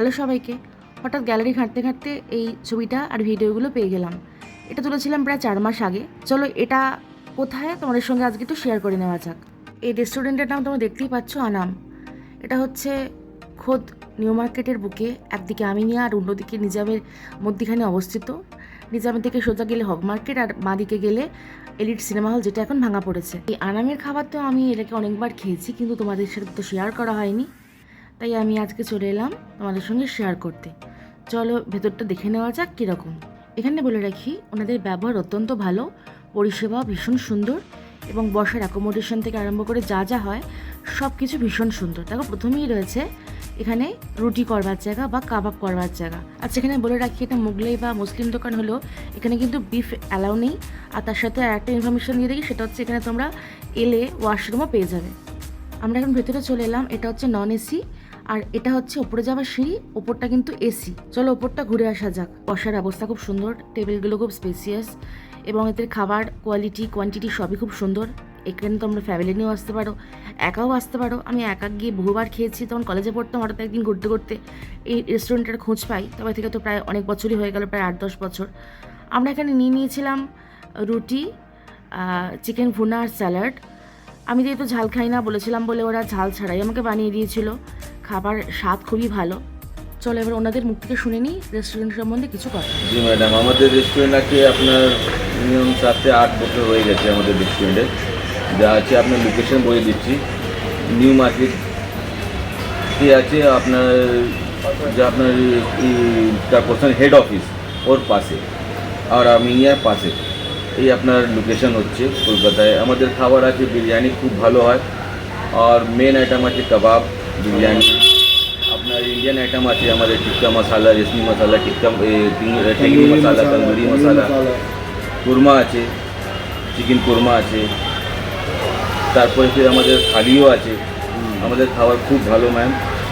Hello সবাইকে। হঠাৎ gallery ঘাঁটতে ঘাঁটতে এই ছবিটা আর ভিডিওগুলো পেয়ে গেলাম। এটা তুলেছিলাম প্রায় চার মাস আগে। চলো এটা কোথায়? তোমাদের সঙ্গে আজকে একটু শেয়ার করে নেওয়া যাক। এই রেস্টুরেন্টের নাম তোমরা দেখতেই পাচ্ছ, আনাম। এটা হচ্ছে খোদ নিউ মার্কেটের বুকে। একদিকে আমিনিয়া আর অন্যদিকে নিজামের মধ্যিখানে অবস্থিত। নিজামের থেকে সোজা গেলে হক মার্কেট আর বাঁদিকে গেলে এলিট সিনেমা হল, যেটা এখন ভাঙা পড়েছে। এই আনামের খাবার তো আমি এটাকে অনেকবার খেয়েছি, কিন্তু তোমাদের সাথে তো শেয়ার করা হয়নি। তাই আমি আজকে চলে এলাম তোমাদের সঙ্গে শেয়ার করতে। চলো ভেতরটা দেখে নেওয়া যাক কীরকম। এখানে বলে রাখি, ওনাদের ব্যবহার অত্যন্ত ভালো, পরিষেবা ভীষণ সুন্দর এবং বসার অ্যাকোমোডেশন থেকে আরম্ভ করে যা যা হয় সব কিছু ভীষণ সুন্দর। দেখো, প্রথমেই রয়েছে এখানে রুটি করবার জায়গা বা কাবাব করবার জায়গা। আচ্ছা এখানে বলে রাখি, এটা মুগলাই বা মুসলিম দোকান হলো এখানে কিন্তু বিফ অ্যালাউ নেই। আর তার সাথে আর একটা ইনফরমেশন দিয়ে দিই, সেটা হচ্ছে এখানে তোমরা এলে ওয়াশরুমও পেয়ে যাবে। আমরা এখন ভেতরে চলে এলাম, এটা হচ্ছে নন এসি আর এটা হচ্ছে ওপরে যাওয়ার সিঁড়ি, ওপরটা কিন্তু এসি। চলো ওপরটা ঘুরে আসা যাক। বসার অবস্থা খুব সুন্দর, টেবিলগুলো খুব স্পেসিয়াস এবং এদের খাবার কোয়ালিটি কোয়ান্টিটি সবই খুব সুন্দর। এখানে তোমরা ফ্যামিলি নিয়েও আসতে পারো, একাও আসতে পারো। আমি একা গিয়ে বহুবার খেয়েছি, তখন কলেজে পড়তাম হঠাৎ একদিন ঘুরতে ঘুরতে। এই রেস্টুরেন্টের খোঁজ পাই, তবে থেকে তো প্রায় অনেক বছরই হয়ে গেল, প্রায় আট দশ বছর। আমরা এখানে নিয়ে নিয়েছিলাম রুটি চিকেন ভুনা আর স্যালাড আমি যেহেতু ঝাল খাই না বলেছিলাম বলে ওরা ঝাল ছাড়াই আমাকে বানিয়ে দিয়েছিল। খাবার স্বাদ খুবই ভালো। চলো এবার ওনাদের মুখ থেকে শুনে নিই রেস্টুরেন্ট সম্বন্ধে কিছু কথা। জি ম্যাডাম আমাদের রেস্টুরেন্ট আছে আপনার মিনিমাম সাত থেকে আট বছর হয়ে গেছে আমাদের রেস্টুরেন্টে যা আছে আপনার লোকেশন বলে দিচ্ছি। নিউ মার্কেট আছে আপনার, যা আপনার কোশ্চেন হেড অফিস ওর পাশে। আর আমি আমিনিয়ার পাশে। এই আপনার লোকেশন হচ্ছে কলকাতায়। আমাদের খাবার আছে, বিরিয়ানি খুব ভালো হয়। আর মেন আইটেম আছে কাবাব বিরিয়ানি। আপনার ইন্ডিয়ান আইটেম আছে আমাদের টিক্কা মশালা রেশমি মশালা টিক্কা টেংরি মশালা তন্দুরি মশালা। কুরমা আছে চিকেন কুরমা আছে। তারপরে ফির আমাদের থালিও আছে। আমাদের খাবার খুব ভালো ম্যাম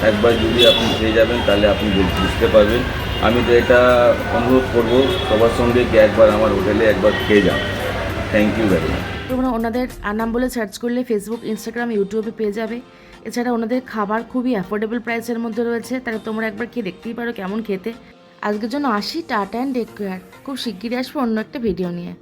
একবার যদি আপনি খেয়ে যাবেন তাহলে আপনি বুঝতে পারবেন। আমি তো এটা অনুরোধ করব সবার সঙ্গে যে একবার আমার হোটেলে একবার খেয়ে যান। থ্যাংক ইউ ভেরি মাচ তোমরা ওনাদের নাম বলে সার্চ করলে ফেসবুক ইনস্টাগ্রাম ইউটিউবে পেয়ে যাবে। এছাড়া ওনাদের খাবার খুবই অ্যাফোর্ডেবল প্রাইসের মধ্যে রয়েছে। তাহলে তোমরা একবার খেয়ে দেখতেই পারো কেমন খেতে। আজকের জন্য আসি, টাটা অ্যান্ড কেয়ার খুব শিগগিরই আসব অন্য একটা ভিডিও নিয়ে।